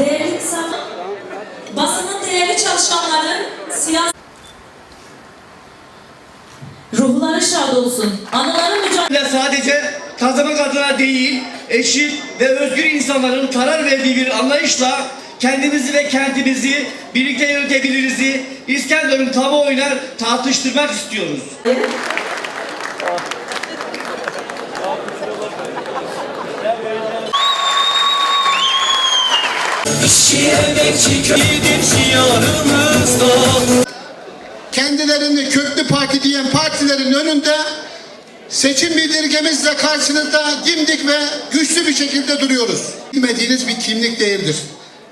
Değerli insanlar, basının değerli çalışanları, siyasi ruhları şad olsun. Anıları mücadele sadece kazanmak adına değil, eşit ve özgür insanların karar verdiği bir anlayışla kendimizi ve kentimizi birlikte yönetebiliriz. İskenderun kamuoyuna tartıştırmak istiyoruz. Kendilerini köklü parti diyen partilerin önünde seçim bildirgemizle karşınızda dimdik ve güçlü bir şekilde duruyoruz. Bilmediğiniz bir kimlik değildir.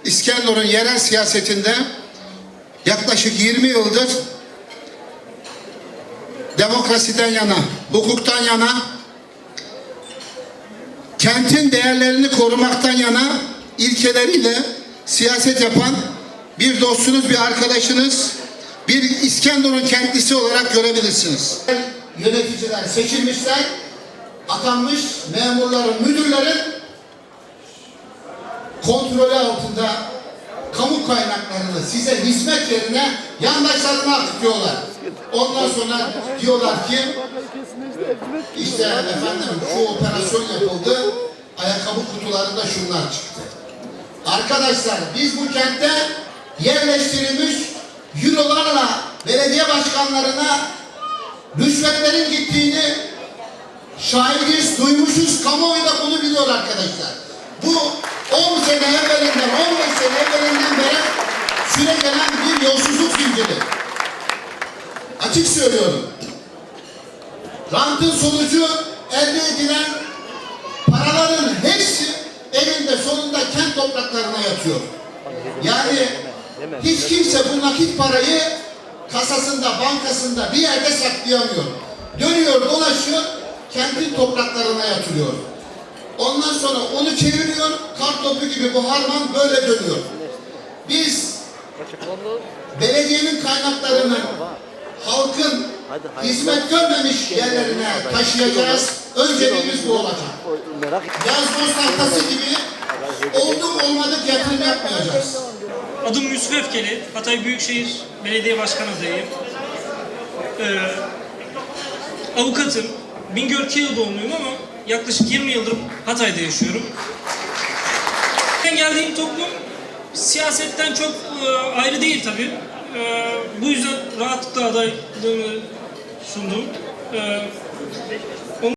İskenderun yerel siyasetinde yaklaşık 20 yıldır demokrasiden yana, hukuktan yana, kentin değerlerini korumaktan yana ilkeleriyle siyaset yapan bir dostunuz, bir arkadaşınız, bir İskenderun kentlisi olarak görebilirsiniz. Yöneticiler seçilmişler, atanmış memurların, müdürlerin kontrolü altında kamu kaynaklarını size hizmet yerine yandaşlarına akıtıyorlar. Ondan sonra diyorlar ki işte efendim şu operasyon yapıldı, ayakkabı kutularında şunlar çıktı. Arkadaşlar biz bu kentte yerleştirilmiş eurolarla belediye başkanlarına rüşvetlerin gittiğini şahidiz, duymuşuz, kamuoyu da bunu biliyor arkadaşlar. Bu 10 sene evvelinden, 15 sene evvelinden beri süre gelen bir yolsuzluk zinciri. Açık söylüyorum. Rantın sonucu elde edilen paraların hepsi elinde sonunda kent topraklarına yatıyor. Yani hiç kimse bu nakit parayı kasasında, bankasında bir yerde saklayamıyor. Dönüyor, dolaşıyor, kentin topraklarına yatırıyor. Ondan sonra onu çeviriyor, kart topu gibi bu harman böyle dönüyor. Biz belediyenin kaynaklarını halkın hizmet görmemiş yerlerine taşıyacağız. Önceliğimiz bu olacak. Yaz dost tahtası gibi olduk olmadık yatırım yapmayacağız. Adım Yusuf Öfkeli, Hatay Büyükşehir Belediye Başkanı adayım. Ee, avukatım, Bingöl Kiyo doğumluyum ama yaklaşık 20 yıldır Hatay'da yaşıyorum. Ben geldiğim toplum siyasetten çok e, ayrı değil tabii. E, bu yüzden rahatlıkla adaylığımı sundum. E,